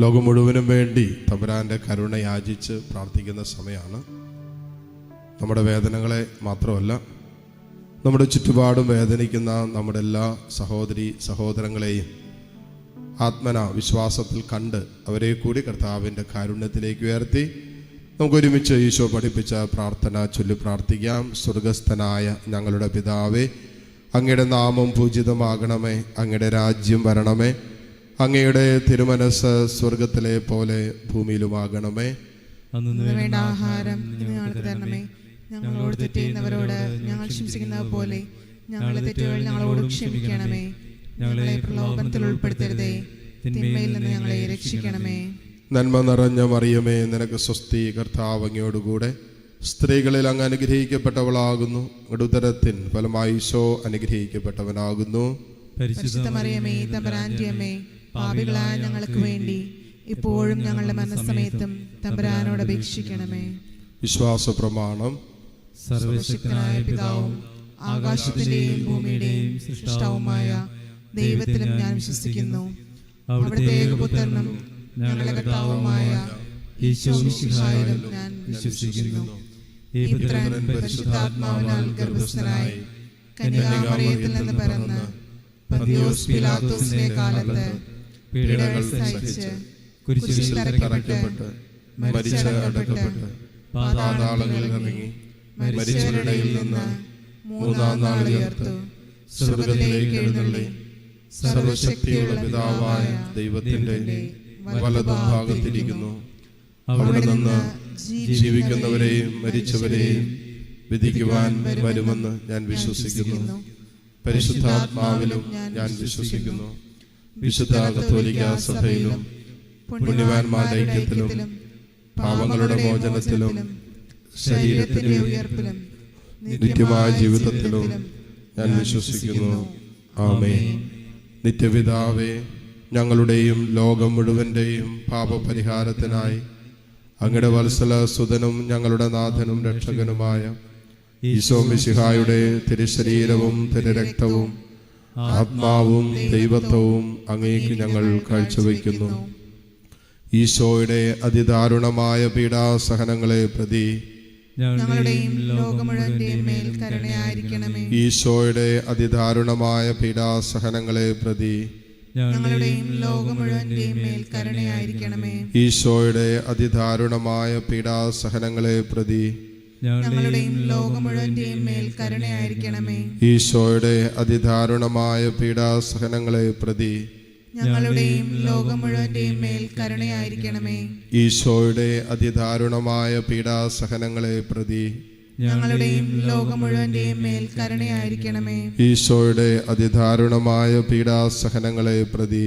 ലോകം മുഴുവനും വേണ്ടി തമ്പുരാന്റെ കരുണ യാചിച്ച് പ്രാർത്ഥിക്കുന്ന സമയമാണ് നമ്മുടെ വേദനകളെ മാത്രമല്ല നമ്മുടെ ചുറ്റുപാടും വേദനിക്കുന്ന നമ്മുടെ എല്ലാ സഹോദരി സഹോദരങ്ങളെയും ആത്മന വിശ്വാസത്തിൽ കണ്ട് അവരെ കൂടി കർത്താവിന്റെ കാരുണ്യത്തിലേക്ക് ഉയർത്തി നമുക്കൊരുമിച്ച് ഈശോ പഠിപ്പിച്ച പ്രാർത്ഥന ചൊല്ലി പ്രാർത്ഥിക്കാം. സ്വർഗസ്ഥനായ ഞങ്ങളുടെ പിതാവേ അങ്ങയുടെ നാമം പൂജിതമാകണമേ അങ്ങയുടെ രാജ്യം വരണമേ. അങ്ങയുടെ തിരുമനസ് സ്വർഗത്തിലെ പോലെ ഭൂമിയിലുമാകണമേ. വേണ്ട ആഹാരം തരണമേ. ഞങ്ങളോട് തെറ്റ് ഞങ്ങൾ ക്ഷമിക്കുന്ന പോലെ ഞങ്ങളുടെ തെറ്റുകൾ ഞങ്ങളോട് ക്ഷമിക്കണമേ. ഞങ്ങളെ പ്രലോഭനത്തിൽ ഉൾപ്പെടുത്തരുതേ. തിന്മയിൽ നിന്ന് ഞങ്ങളെ രക്ഷിക്കണമേ. നന്മ നിറഞ്ഞ മറിയമേ നിനക്ക് സ്വസ്തി കർത്താവ് അങ്ങയോടുകൂടെ. സ്ത്രീകളിൽ അങ്ങ് അനുഗ്രഹിക്കപ്പെട്ടവളാകുന്നു. ഉടുതരത്തിൻ ഫലമായി ഈശോ അനുഗ്രഹിക്കപ്പെട്ടവനാകുന്നു. പരിശുദ്ധ മറിയമേ തമ്പരാന്റെ അമ്മേ പാപികളായ ഞങ്ങൾക്ക് വേണ്ടി ഇപ്പോഴും ഞങ്ങളുടെ മനസ്സമയത്തും തമ്പരാനോട് അപേക്ഷിക്കണമേ. വിശ്വാസ പ്രമാണം സർവശക്തനായ പിതാവും ആകാശത്തിന്റെയും ഭൂമിയുടെയും സൃഷ്ടാവുമായ ദൈവത്തിലും ഞാൻ വിശ്വസിക്കുന്നു. അവിടുത്തെ ഏകപുത്രനും ഞങ്ങളുടെ കർത്താവുമായ ഈശോ മിശിഹായിലും ഞാൻ വിശ്വസിക്കുന്നു. ഈ പുത്രൻ പരിശുദ്ധാത്മാവിനാൽ ഗർഭസ്ഥനായി കന്യാമറിയത്തിൽ നിന്ന് പിറന്ന് പതിയോസ് പിലാത്തോസിന്റെ കാലത്ത് പീഡകൾ സഹിച്ച് കുരിശിൽ തറയ്ക്കപ്പെട്ട് മരിച്ച് അടക്കപ്പെട്ട് പാതാളങ്ങളിൽ ഇറങ്ങി മരിച്ചവരുടെയിൽ നിന്ന് മൂന്നാം നാൾ ഉയർത്തു സ്വർഗത്തിലേക്ക് എഴുന്നള്ളി. സർവശക്തിയുള്ള പിതാവായ ദൈവത്തിന്റെ വലതുഭാഗത്തിരിക്കുന്നു അവിടെ നിന്ന് ജീവിക്കുന്നവരെയും മരിച്ചവരെയും വിധിക്കുവാൻ വരുമെന്ന് ഞാൻ വിശ്വസിക്കുന്നു. പരിശുദ്ധാത്മാവിലും ഞാൻ വിശ്വസിക്കുന്നു. വിശുദ്ധ കത്തോലിക്ക സഭയിലും പുണ്യവാന്മാരുടെ ഐക്യത്തിലും പാവങ്ങളുടെ മോചനത്തിലും ശരീരത്തിന്റെ ഉയർപ്പിലും നിത്യമായ ജീവിതത്തിലും ഞാൻ വിശ്വസിക്കുന്നു. ആമേ നിത്യപിതാവേ ഞങ്ങളുടെയും ലോകം മുഴുവന്റെയും പാപപരിഹാരത്തിനായി അങ്ങയുടെ വത്സല സുതനും ഞങ്ങളുടെ നാഥനും രക്ഷകനുമായ ഈശോ മിശിഹായുടെ തിരുശരീരവും തിരുരക്തവും ആത്മാവും ദൈവത്വവും അങ്ങേക്ക് ഞങ്ങൾ കാഴ്ചവെക്കുന്നു ഈശോയുടെ അതിദാരുണമായ പീഡാസഹനങ്ങളെ പ്രതി ഈശോയുടെ അതിദാരുണമായ പീഡാസഹനങ്ങളെ പ്രതി ഈശോയുടെ അതിദാരുണമായ പീഡാസഹനങ്ങളെ പ്രതി ഞങ്ങളുടെയും ലോകം മുഴുവന്റെയും മേൽ കരുണയായിരിക്കണമേ. ഈശോയുടെ അതിദാരുണമായ പീഡാസഹനങ്ങളെ പ്രതി ഞങ്ങളുടെയും ലോകം മുഴുവന്റെയും മേൽ കരുണയായിരിക്കണമേ. ഈശോയുടെ അതിദാരുണമായ പീഡാസഹനങ്ങളെ പ്രതി ഞങ്ങളുടെയും ലോകം മുഴുവന്റെയും മേൽ കരുണയായിരിക്കണമേ. ഈശോയുടെ അതിദാരുണമായ പീഡാസഹനങ്ങളെ പ്രതി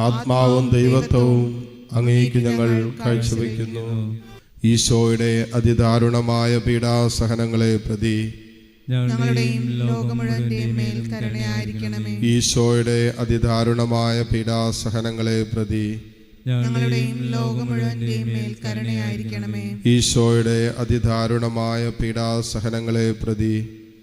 ആത്മാവും ദൈവത്വവും അങ്ങേക്ക് ഞങ്ങൾ കാഴ്ചവെക്കുന്നു. ഈശോയുടെ അതിദാരുണമായ പീഡാസഹനങ്ങളെ പ്രതി ഈശോയുടെ അതിദാരുണമായ പീഡാസഹനങ്ങളെ പ്രതി ഈശോയുടെ അതിദാരുണമായ പീഡാസഹനങ്ങളെ പ്രതി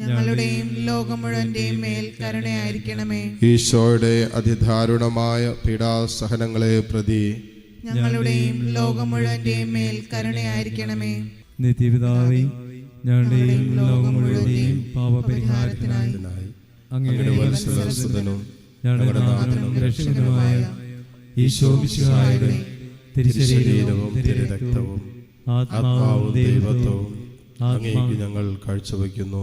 ഞങ്ങളുടെയും ലോകം മുഴുവന്റെയും മേൽ കരുണയായിരിക്കണമേ. ഈശോയുടെ അതിദാരുണമായ പീഡാസഹനങ്ങളെ പ്രതി ഞങ്ങളുടെയും ലോകം മുഴുവന്റെയും മേൽ കരുണയായിരിക്കണമേ. നിത്യപിതാവേ ഞങ്ങളുടെയും ലോകം മുഴുവന്റെയും പാപപരിഹാരത്തിനായി അങ്ങയുടെ വത്സലസുതനും ഞങ്ങളുടെ നാഥനും രക്ഷകനുമായ ഈശോ തിരുശരീരവും തിരുരക്തവും ആത്മാവും ദൈവത്വവും അങ്ങേക്ക് ഞങ്ങൾ കാഴ്ചവെക്കുന്നു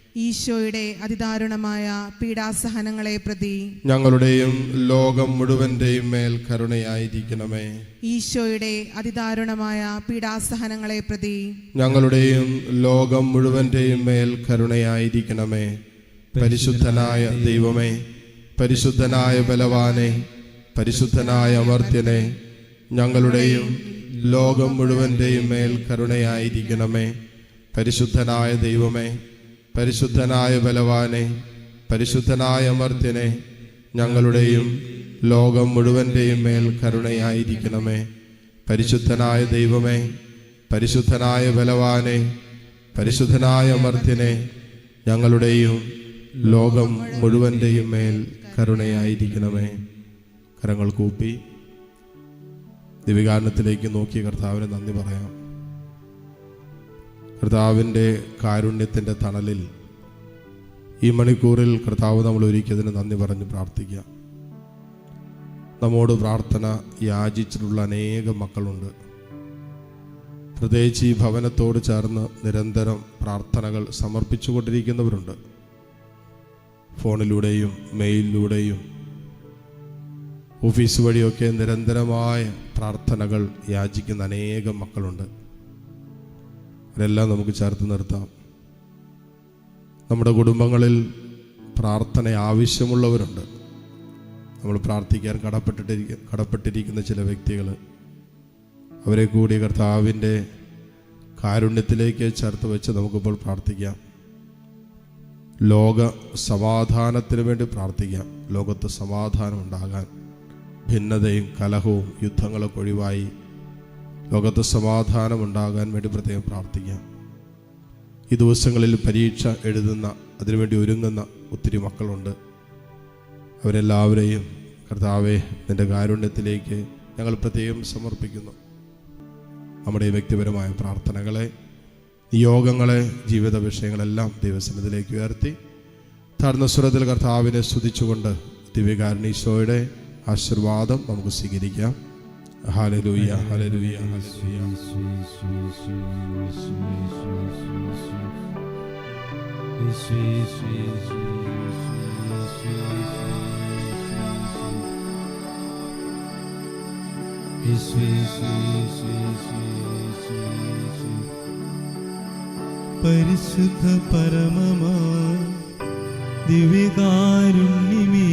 ഈശോയുടെ അതിദാരുണമായ പീഡാസഹനങ്ങളെ പ്രതി ഞങ്ങളുടെയും ലോകം മുഴുവന്റെയും മേൽ കരുണയായിരിക്കണമേ. ഈശോയുടെ അതിദാരുണമായ പീഡാസഹനങ്ങളെ പ്രതി ഞങ്ങളുടെയും ലോകം മുഴുവന്റെയും മേൽ കരുണയായിരിക്കണമേ. പരിശുദ്ധനായ ദൈവമേ പരിശുദ്ധനായ ബലവാനെ പരിശുദ്ധനായ അമർത്യനെ ഞങ്ങളുടെയും ലോകം മുഴുവന്റെയും മേൽ കരുണയായിരിക്കണമേ. പരിശുദ്ധനായ ദൈവമേ പരിശുദ്ധനായ ബലവാനെ പരിശുദ്ധനായ അമർത്യനെ ഞങ്ങളുടെയും ലോകം മുഴുവന്റെയും മേൽ കരുണയായിരിക്കണമേ. പരിശുദ്ധനായ ദൈവമേ പരിശുദ്ധനായ ബലവാനെ പരിശുദ്ധനായ അമർത്യനെ ഞങ്ങളുടെയും ലോകം മുഴുവന്റെയും മേൽ കരുണയായിരിക്കണമേ. കരങ്ങൾ കൂപ്പി ദിവികാരണത്തിലേക്ക് നോക്കിയ കർത്താവിന് നന്ദി പറയാം. കർത്താവിന്റെ കാരുണ്യത്തിന്റെ തണലിൽ ഈ മണിക്കൂറിൽ കർത്താവ് നമ്മൾ ഒരുക്കിയതിന് നന്ദി പറഞ്ഞ് പ്രാർത്ഥിക്കാം നമ്മോട് പ്രാർത്ഥന യാചിച്ചിട്ടുള്ള അനേകം മക്കളുണ്ട്. പ്രത്യേകിച്ച് ഈ ഭവനത്തോട് ചേർന്ന് നിരന്തരം പ്രാർത്ഥനകൾ സമർപ്പിച്ചുകൊണ്ടിരിക്കുന്നവരുണ്ട്. ഫോണിലൂടെയും മെയിലിലൂടെയും ഓഫീസ് വഴിയൊക്കെ നിരന്തരമായ പ്രാർത്ഥനകൾ യാചിക്കുന്ന അനേകം മക്കളുണ്ട്. അവരെല്ലാം നമുക്ക് ചേർത്ത് നിർത്താം. നമ്മുടെ കുടുംബങ്ങളിൽ പ്രാർത്ഥന ആവശ്യമുള്ളവരുണ്ട്. നമ്മൾ പ്രാർത്ഥിക്കാൻ കടപ്പെട്ടിട്ടിരിക്ക കടപ്പെട്ടിരിക്കുന്ന ചില വ്യക്തികൾ അവരെ കൂടി കർത്താവിന്റെ കാരുണ്യത്തിലേക്ക് ചേർത്ത് വെച്ച് നമുക്കിപ്പോൾ പ്രാർത്ഥിക്കാം. ലോക സമാധാനത്തിന് വേണ്ടി പ്രാർത്ഥിക്കാം. ലോകത്ത് സമാധാനം ഉണ്ടാകാൻ ഭിന്നതയും കലഹവും യുദ്ധങ്ങളൊക്കെ ഒഴിവായി ലോകത്ത് സമാധാനം ഉണ്ടാകാൻ വേണ്ടി പ്രത്യേകം പ്രാർത്ഥിക്കാം. ഈ ദിവസങ്ങളിൽ പരീക്ഷ എഴുതുന്ന അതിനുവേണ്ടി ഒരുങ്ങുന്ന ഒത്തിരി മക്കളുണ്ട്. അവരെല്ലാവരെയും കർത്താവെ നിന്റെ കാരുണ്യത്തിലേക്ക് ഞങ്ങൾ പ്രത്യേകം സമർപ്പിക്കുന്നു. നമ്മുടെ വ്യക്തിപരമായ പ്രാർത്ഥനകളെ യോഗങ്ങളെ ജീവിത വിഷയങ്ങളെല്ലാം ദൈവസന്നിധിയിലേക്ക് ഉയർത്തി. താഴ്ന്ന സ്വരത്തിൽ കർത്താവിനെ സ്തുതിച്ചുകൊണ്ട് ദിവ്യകാരണീശോയുടെ ആശീർവാദം നമുക്ക് സ്വീകരിക്കാം. ഹലലൂയ ഹലലൂയ പരിശുദ്ധ പരമമാ ദിവ്യകാരുണ്യമേ.